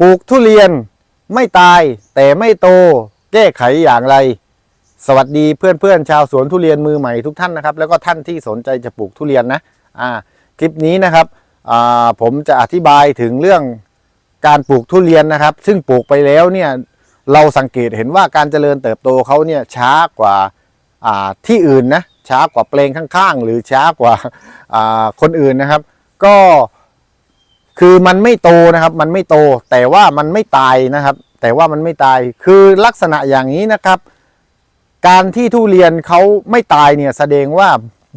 ปลูกทุเรียนไม่ตายแต่ไม่โตแก้ไขอย่างไร สวัสดีเพื่อนๆชาวสวนทุเรียนมือใหม่ทุกท่านนะครับ แล้วก็ท่านที่สนใจจะปลูกทุเรียนนะอ่าคลิปนี้นะครับอ่าผมจะอธิบายถึงเรื่องการปลูกทุเรียนนะครับ ซึ่งปลูกไปแล้วเนี่ยเราสังเกตเห็นว่าการเจริญเติบโตเขาเนี่ยช้ากว่าอ่าที่อื่นนะช้ากว่าแปลงข้างๆ หรือช้ากว่าอ่าคนอื่นนะครับ ก็ คือมันไม่โตนะครับ มันไม่โต แต่ว่ามันไม่ตายนะครับ แต่ว่ามันไม่ตาย คือลักษณะอย่างนี้นะครับ การที่ทุเรียนเขาไม่ตายเนี่ยแสดงว่า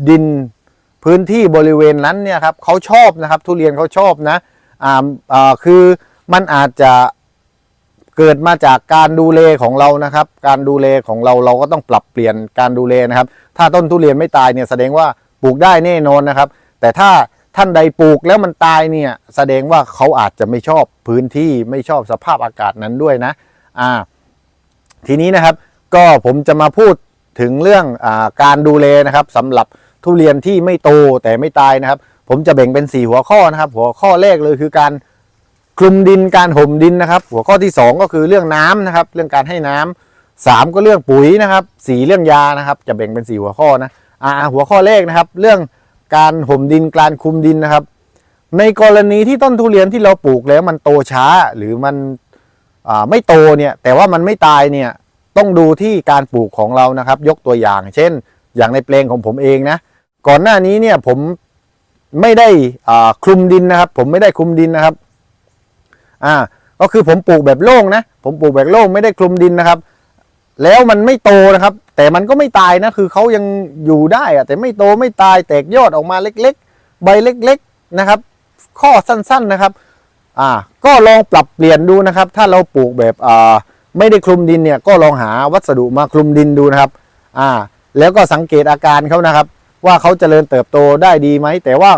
ดินพื้นที่บริเวณนั้นเนี่ยครับเขาชอบนะครับ ทุเรียนเขาชอบนะอ่าอ่าคือมันอาจจะเกิดมาจากการดูแลของเรานะครับ การดูแลของเราเราก็ต้องปรับเปลี่ยนการดูแลนะครับ ถ้าต้นทุเรียนไม่ตายเนี่ยแสดงว่าปลูกได้แน่นอนนะครับ แต่ถ้า ท่านใดปลูกแล้วมันตายเนี่ยแสดงว่าเขาอาจจะไม่ชอบพื้นที่ไม่ชอบสภาพอากาศนั้นด้วยนะอ่าทีนี้นะครับก็ผมจะมาพูดถึงเรื่องอาการดูแลนะครับสำหรับทุเรียนที่ไม่โตแต่ไม่ตายนะครับ ผมจะแบ่งเป็น 4 หัวข้อนะครับ หัวข้อแรกเลยคือการคลุมดินการห่มดินนะครับ หัวข้อที่ 2 ก็คือเรื่องน้ำนะครับ เรื่องการให้น้ำสามก็เรื่องปุ๋ยนะครับสี่เรื่องยานะครับ จะแบ่งเป็น 4 หัวข้อนะอ่าหัวข้อแรกนะครับ เรื่อง การห่มดินการคลุมดินนะครับ ในกรณีที่ต้นทุเรียนที่เราปลูกแล้วมันโตช้าหรือมันไม่โตเนี่ยแต่ว่ามันไม่ตายเนี่ยต้องดูที่การปลูกของเรานะครับ ยกตัวอย่าง เช่น อย่างในแปลงของผมเองนะก่อนหน้านี้เนี่ยผมไม่ได้คลุมดินนะครับ ผมไม่ได้คลุมดินนะครับอ่าก็คือผมปลูกแบบโล่งนะผมปลูกแบบโล่งไม่ได้คลุมดินนะครับ แล้วมันไม่โตนะครับ แต่มันก็ไม่ตายนะคือเขายังอยู่ได้อะแต่ไม่โตไม่ตายแตกยอดออกมาเล็กๆ ใบเล็กๆนะครับ ข้อสั้นๆนะครับอ่าก็ลองปรับเปลี่ยนดูนะครับ ถ้าเราปลูกแบบอ่าไม่ได้คลุมดินเนี่ยก็ลองหาวัสดุมาคลุมดินดูนะครับอ่าแล้วก็สังเกตอาการเขานะครับ ว่าเขาเจริญเติบโตได้ดีไหม แต่ว่า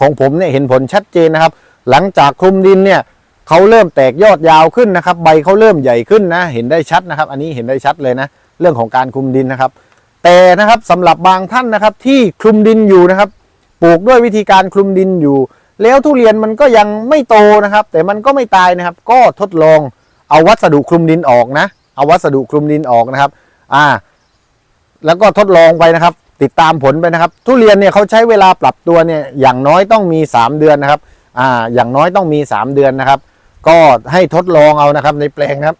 ของผมเนี่ยเห็นผลชัดเจนนะครับ หลังจากคลุมดินเนี่ยเขาเริ่มแตกยอดยาวขึ้นนะครับ ใบเขาเริ่มใหญ่ขึ้นนะ เห็นได้ชัดนะครับ อันนี้เห็นได้ชัดเลยนะ เรื่องของการคลุมดินนะครับ แต่นะครับสำหรับบางท่านนะครับที่คลุมดินอยู่นะครับ ปลูกด้วยวิธีการคลุมดินอยู่ แล้วทุเรียนมันก็ยังไม่โตนะครับ แต่มันก็ไม่ตายนะครับ ก็ทดลองเอาวัสดุคลุมดินออกนะ เอาวัสดุคลุมดินออกนะครับอ่าแล้วก็ทดลองไปนะครับ ติดตามผลไปนะครับ ทุเรียนเนี่ยเขาใช้เวลาปรับตัวเนี่ยอย่างน้อยต้องมี 3 เดือนนะครับอ่าอย่างน้อยต้องมี 3 เดือนนะครับ ก็ให้ทดลองเอานะครับในแปลงนะครับ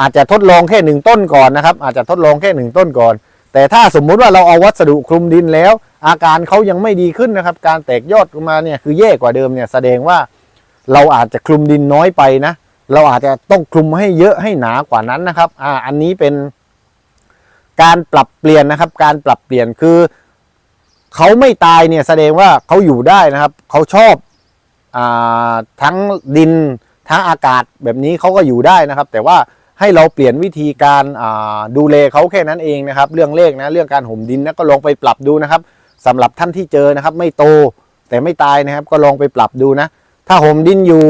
อาจจะทดลองแค่หนึ่งต้นก่อนนะครับ อาจจะทดลองแค่หนึ่งต้นก่อน แต่ถ้าสมมุติว่าเราเอาวัสดุคลุมดินแล้ว อาการเขายังไม่ดีขึ้นนะครับ การแตกยอดมาเนี่ยคือแย่กว่าเดิมเนี่ยแสดงว่าเราอาจจะคลุมดินน้อยไปนะ เราอาจจะต้องคลุมให้เยอะให้หนากว่านั้นนะครับ อ่า อันนี้เป็นการปรับเปลี่ยนนะครับ การปรับเปลี่ยนคือเขาไม่ตายเนี่ยแสดงว่าเขาอยู่ได้นะครับเขาชอบอทั้งดินทั้งอากาศแบบนี้เขาก็อยู่ได้นะครับ แต่ว่า ให้เราเปลี่ยนวิธีการดูแลเขาแค่นั้นเองนะครับ เรื่องเลขนะเรื่องการห่มดินนะก็ลองไปปรับดูนะครับสำหรับท่านที่เจอนะครับ ไม่โตแต่ไม่ตายนะครับ ก็ลองไปปรับดูนะ ถ้าห่มดินอยู่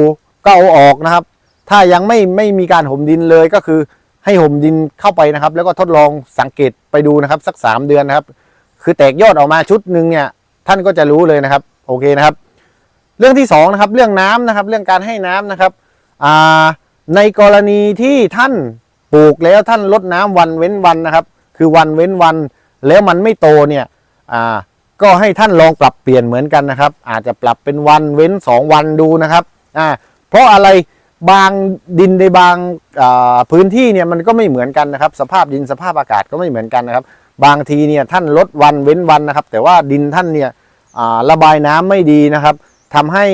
ก็เอาออกนะครับ ถ้ายังไม่ไม่มีการห่มดินเลยก็คือให้ห่มดินเข้าไปนะครับ แล้วก็ทดลองสังเกตไปดูนะครับ สักสามเดือนนะครับ คือแตกยอดออกมาชุดหนึ่งเนี่ยท่านก็จะรู้เลยนะครับโอเคนะครับ เรื่องที่สองนะครับเรื่องน้ำนะครับ เรื่องการให้น้ำนะครับอ่า ในกรณีที่ท่านปลูกแล้วท่านลดน้ำวันเว้นวันนะครับ คือวันเว้นวันแล้วมันไม่โตเนี่ยอ่าก็ให้ท่านลองปรับเปลี่ยนเหมือนกันนะครับ อาจจะปรับเป็นวันเว้นสองวันดูนะครับอ่าเพราะอะไรบางดินในบางอ่าพื้นที่เนี่ยมันก็ไม่เหมือนกันนะครับ สภาพดินสภาพอากาศก็ไม่เหมือนกันนะครับ บางทีเนี่ยท่านลดวันเว้นวันนะครับ แต่ว่าดินท่านเนี่ยอ่าระบายน้ำไม่ดีนะครับ ทำให้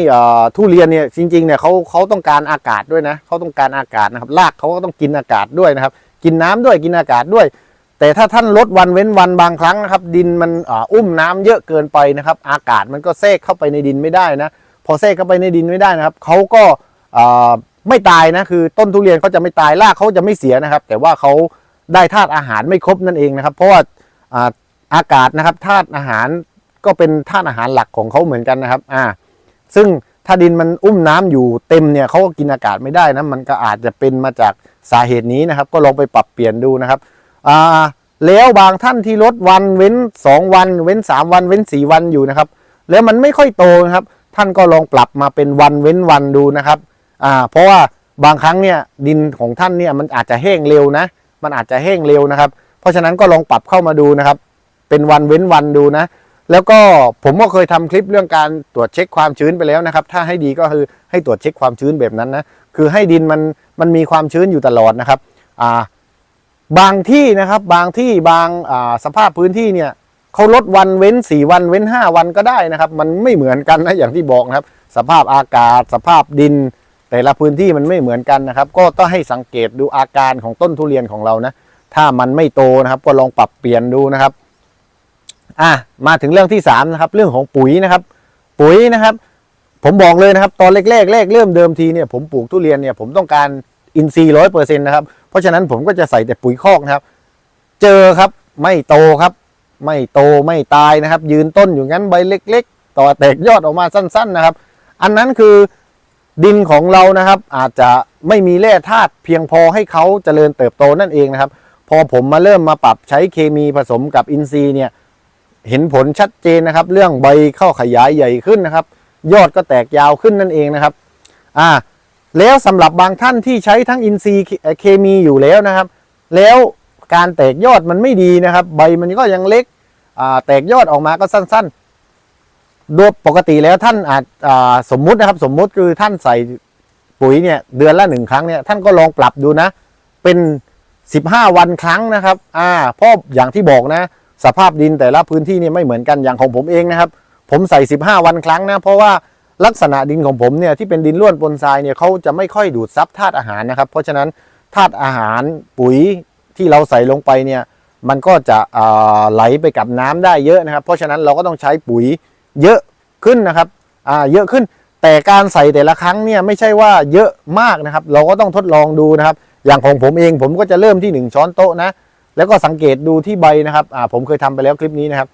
ทุเรียนเนี่ยจริงๆเนี่ยเขาเขาต้องการอากาศด้วยนะเขาต้องการอากาศนะครับรากเขาก็ต้องกินอากาศด้วยนะครับ กินน้ำด้วยกินอากาศด้วย แต่ถ้าท่านลดวันเว้นวันบางครั้งนะครับ ดินมันอ,อุ้มน้ำเยอะเกินไปนะครับ อากาศมันก็แทรกเข้าไปในดินไม่ได้นะ พอแทรกเข้าไปในดินไม่ได้นะครับเขาก็ไม่ตายนะคือต้นทุเรียนเขาจะไม่ตายรากเขาจะไม่เสียนะครับ แต่ว่าเขาได้ธาตุอาหารไม่ครบนั่นเองนะครับ เพราะว่าอากาศนะครับธาตุอาหารก็เป็นธาตุอาหารหลักของเขาเหมือนกันนะครับอ่า ซึ่งถ้าดินมันอุ้มน้ำอยู่เต็มเนี่ยเขาก็กินอากาศไม่ได้นะมันก็อาจจะเป็นมาจากสาเหตุนี้นะครับ ก็ลองไปปรับเปลี่ยนดูนะครับอ่าแล้วบางท่านที่ลดวันเว้น 2 วัน เว้น 3 วัน เว้น 4 วันอยู่นะครับ แล้วมันไม่ค่อยโตนะครับ ท่านก็ลองปรับมาเป็นวันเว้นวันดูนะครับอ่าเพราะว่าบางครั้งเนี่ยดินของท่านเนี่ยมันอาจจะแห้งเร็วนะ มันอาจจะแห้งเร็วนะครับ เพราะฉะนั้นก็ลองปรับเข้ามาดูนะครับ เป็นวันเว้นวันดูนะ แล้วก็ผมก็เคยทำคลิปเรื่องการตรวจเช็คความชื้นไปแล้วนะครับ ถ้าให้ดีก็คือให้ตรวจเช็คความชื้นแบบนั้นนะ คือให้ดินมันมันมีความชื้นอยู่ตลอดนะครับอ่าบางที่นะครับบางที่บางอ่าสภาพพื้นที่เนี่ยเขาลดวันเว้นสี่วันเว้นห้าวันก็ได้นะครับ มันไม่เหมือนกันนะอย่างที่บอกนะครับ สภาพอากาศ สภาพดิน แต่ละพื้นที่มันไม่เหมือนกันนะครับ ก็ต้องให้สังเกตดูอาการของต้นทุเรียนของเรานะ ถ้ามันไม่โตนะครับ ก็ลองปรับเปลี่ยนดูนะครับ อะมาถึงเรื่องที่สามนะครับเรื่องของปุ๋ยนะครับ ปุ๋ยนะครับ ผมบอกเลยนะครับ ตอนแรกๆแรกเริ่มเดิมทีเนี่ยผมปลูกทุเรียนเนี่ยผมต้องการอินทรีย์ร้อยเปอร์เซ็นต์นะครับ เพราะฉะนั้นผมก็จะใส่แต่ปุ๋ยคอกนะครับ เจอครับไม่โตครับ ไม่โตไม่ตายนะครับ ยืนต้นอยู่งั้นใบเล็ก ๆ ต่อแตกยอดออกมาสั้น ๆนะครับ อันนั้นคือดินของเรานะครับ อาจจะไม่มีแร่ธาตุเพียงพอให้เขาเจริญเติบโตนั่นเองนะครับ พอผมมาเริ่มมาปรับใช้เคมีผสมกับอินทรีย์เนี่ย เห็นผลชัดเจนนะครับ เรื่องใบเข้าขยายใหญ่ขึ้นนะครับ ยอดก็แตกยาวขึ้นนั่นเองนะครับอ่าแล้วสำหรับบางท่านที่ใช้ทั้งอินทรีย์เคเอ่อเคมีอยู่แล้วนะครับ แล้วการแตกยอดมันไม่ดีนะครับ ใบมันก็ยังเล็กอ่าแตกยอดออกมาก็สั้นๆ โดยปกติแล้วท่านอาจอ่าสมมุตินะครับ สมมุติคือท่านใส่ปุ๋ยเนี่ยเดือนละหนึ่งครั้งเนี่ยท่านก็ลองปรับดูนะ เป็น 15 วันครั้งนะครับอ่าเพราะอย่างที่บอกนะ สภาพดินแต่ละพื้นที่เนี่ยไม่เหมือนกันอย่างของผมเองนะครับ ผมใส่ 15 วันครั้งนะ เพราะว่าลักษณะดินของผมเนี่ยที่เป็นดินร่วนปนทรายเนี่ยเขาจะไม่ค่อยดูดซับธาตุอาหารนะครับ เพราะฉะนั้นธาตุอาหารปุ๋ยที่เราใส่ลงไปเนี่ยมันก็จะไหลไปกับน้ำได้เยอะนะครับ เพราะฉะนั้นเราก็ต้องใช้ปุ๋ยเยอะขึ้นนะครับอ่าเยอะขึ้นแต่การใส่แต่ละครั้งเนี่ยไม่ใช่ว่าเยอะมากนะครับ เราก็ต้องทดลองดูนะครับ อย่างของผมเองผมก็จะเริ่มที่ 1 ช้อนโต๊ะนะ แล้วก็สังเกตดูที่ใบนะครับอ่าผมเคยทำไปแล้วคลิปนี้นะครับ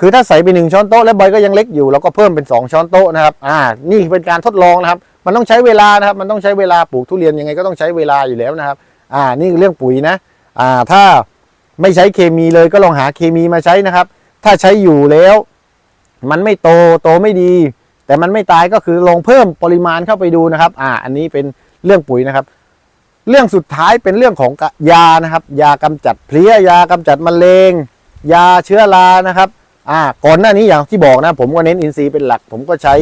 คือถ้าใส่ไปหนึ่งช้อนโต๊ะแล้วใบก็ยังเล็กอยู่เราก็เพิ่มเป็น 2 ช้อนโต๊ะนะครับอ่านี่เป็นการทดลองนะครับ มันต้องใช้เวลานะครับ มันต้องใช้เวลาปลูกทุเรียนยังไงก็ต้องใช้เวลาอยู่แล้วนะครับ อ่านี่เรื่องปุ๋ยนะอ่าถ้าไม่ใช้เคมีเลยก็ลองหาเคมีมาใช้นะครับ ถ้าใช้อยู่แล้ว มันไม่โตโตไม่ดี แต่มันไม่ตายก็คือลองเพิ่มปริมาณเข้าไปดูนะครับ อ่า อันนี้เป็นเรื่องปุ๋ยนะครับ เรื่องสุดท้ายเป็นเรื่องของยานะครับ ยากำจัดเพลี้ยยากำจัดมะเร็งยาเชื้อรานะครับอ่าก่อนหน้านี้อย่างที่บอกนะ ผมก็เน้นอินทรีย์เป็นหลัก ผมก็ใช้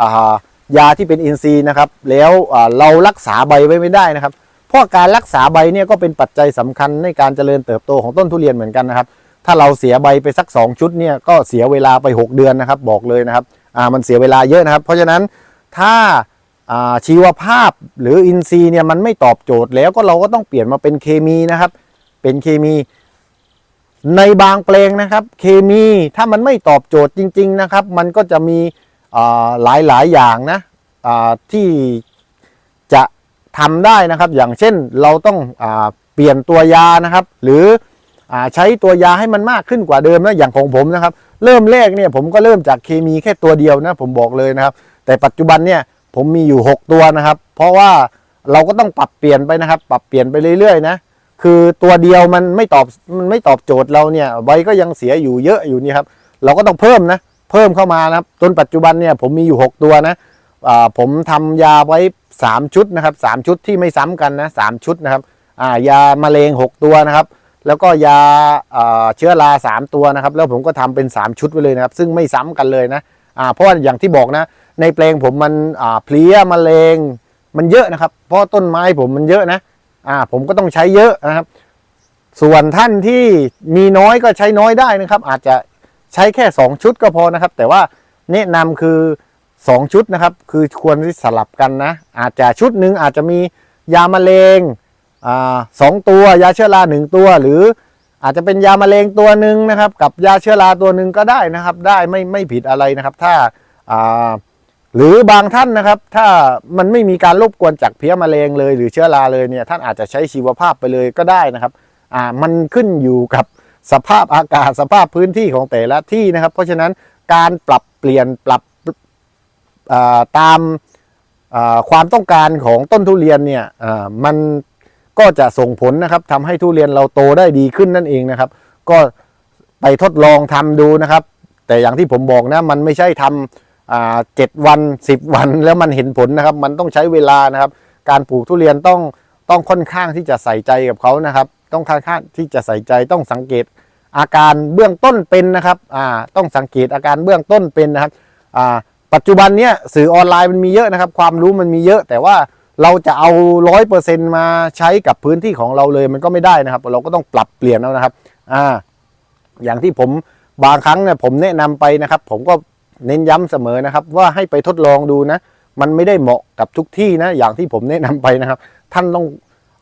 อ่ายาที่เป็นอินทรีย์นะครับ แล้วเรารักษาใบไว้ไม่ได้นะครับ เพราะการรักษาใบเนี่ยก็เป็นปัจจัยสำคัญในการเจริญเติบโตของต้นทุเรียนเหมือนกันนะครับ ถ้าเราเสียใบไปสัก 2 ชุดเนี่ยก็เสียเวลาไป 6 เดือนนะครับ บอกเลยนะครับอ่ามันเสียเวลาเยอะนะครับ เพราะฉะนั้นถ้า ชีวภาพหรืออินทรีย์เนี่ยมันไม่ตอบโจทย์แล้วก็เราก็ต้องเปลี่ยนมาเป็นเคมีนะครับ เป็นเคมี ในบางแปลงนะครับ เคมีถ้ามันไม่ตอบโจทย์จริง ๆนะครับ มันก็จะมีหลายหลายอย่างนะที่จะทำได้นะครับ อย่างเช่นเราต้องอเปลี่ยนตัวยานะครับ หรืออใช้ตัวยาให้มันมากขึ้นกว่าเดิมนะอย่างของผมนะครับ เริ่มแรกเนี่ยผมก็เริ่มจากเคมีแค่ตัวเดียวนะผมบอกเลยนะครับ แต่ปัจจุบันเนี่ย ผมมีอยู่ 6 ตัวนะครับ เพราะว่าเราก็ต้องปรับเปลี่ยนไปนะครับ ปรับเปลี่ยนไปเรื่อยๆนะคือตัวเดียวมันไม่ตอบมันไม่ตอบโจทย์เราเนี่ยใบก็ยังเสียอยู่เยอะอยู่นี่ครับ เราก็ต้องเพิ่มนะเพิ่มเข้ามานะครับจนปัจจุบันเนี่ยผมมีอยู่ 6 ตัวนะอ่าผมทำยาไว้ 3 ชุดนะครับ 3 ชุดที่ไม่ซ้ำกันนะสามชุดนะครับยามะเร็ง 6 ตัวนะครับ แล้วก็ยาเชื้อราสามตัวนะครับ แล้วผมก็ทำเป็น 3 ชุดไว้เลยนะครับ ซึ่งไม่ซ้ำกันเลยนะอ่าเพราะว่าอย่างที่บอกนะ ในแปลงผมมันอ่าเพลี้ยมะเร็งมันเยอะนะครับ เพราะต้นไม้ผมมันเยอะนะอ่าผมก็ต้องใช้เยอะนะครับ ส่วนท่านที่มีน้อยก็ใช้น้อยได้นะครับ อาจจะใช้แค่ 2 ชุดก็พอนะครับ แต่ว่าแนะนำคือ 2 ชุดนะครับ คือควรที่สลับกันนะ อาจจะชุดหนึ่งอาจจะมียามะเร็งอ่าสองตัวยาเชื้อราหนึ่งตัวหรืออาจจะเป็นยามะเร็งตัวหนึ่งนะครับ กับยาเชื้อราตัวหนึ่งก็ได้นะครับ ได้ไม่ไม่ผิดอะไรนะครับ ถ้าอ่า หรือบางท่านนะครับ ถ้ามันไม่มีการรบกวนจากเพี้ยแมลงเลย หรือเชื้อราเลยเนี่ยท่านอาจจะใช้ชีวภาพไปเลยก็ได้นะครับอ่ามันขึ้นอยู่กับสภาพอากาศสภาพพื้นที่ของแต่ละที่นะครับ เพราะฉะนั้นการปรับเปลี่ยนปรับตามความต้องการของต้นทุเรียนเนี่ยอ่ามันก็จะส่งผลนะครับทำให้ทุเรียนเราโตได้ดีขึ้นนั่นเองนะครับ ก็ไปทดลองทำดูนะครับ แต่อย่างที่ผมบอกนะมันไม่ใช่ทำอ่า เจ็ดวันสิบวันแล้วมันเห็นผลนะครับ มันต้องใช้เวลานะครับ การปลูกทุเรียนต้องต้องค่อนข้างที่จะใส่ใจกับเขานะครับ ต้องค่อนข้างที่จะใส่ใจต้องสังเกตอาการเบื้องต้นเป็นนะครับอ่าต้องสังเกตอาการเบื้องต้นเป็นนะครับอ่าปัจจุบันเนี้ยสื่อออนไลน์มันมีเยอะนะครับ ความรู้มันมีเยอะ แต่ว่าเราจะเอาร้อยเปอร์เซ็นต์มาใช้กับพื้นที่ของเราเลยมันก็ไม่ได้นะครับ เราก็ต้องปรับเปลี่ยนแล้วนะครับอ่าอย่างที่ผมบางครั้งเนี่ยผมแนะนำไปนะครับ ผมก็ เน้นย้ำเสมอนะครับ ว่าให้ไปทดลองดูนะ มันไม่ได้เหมาะกับทุกที่นะ อย่างที่ผมแนะนำไปนะครับ ท่านต้อง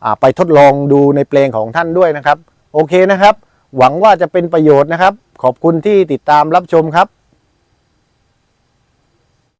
อไปทดลองดูในเพลงของท่านด้วยนะครับ โอเคนะครับ หวังว่าจะเป็นประโยชน์นะครับ ขอบคุณที่ติดตามรับชมครับ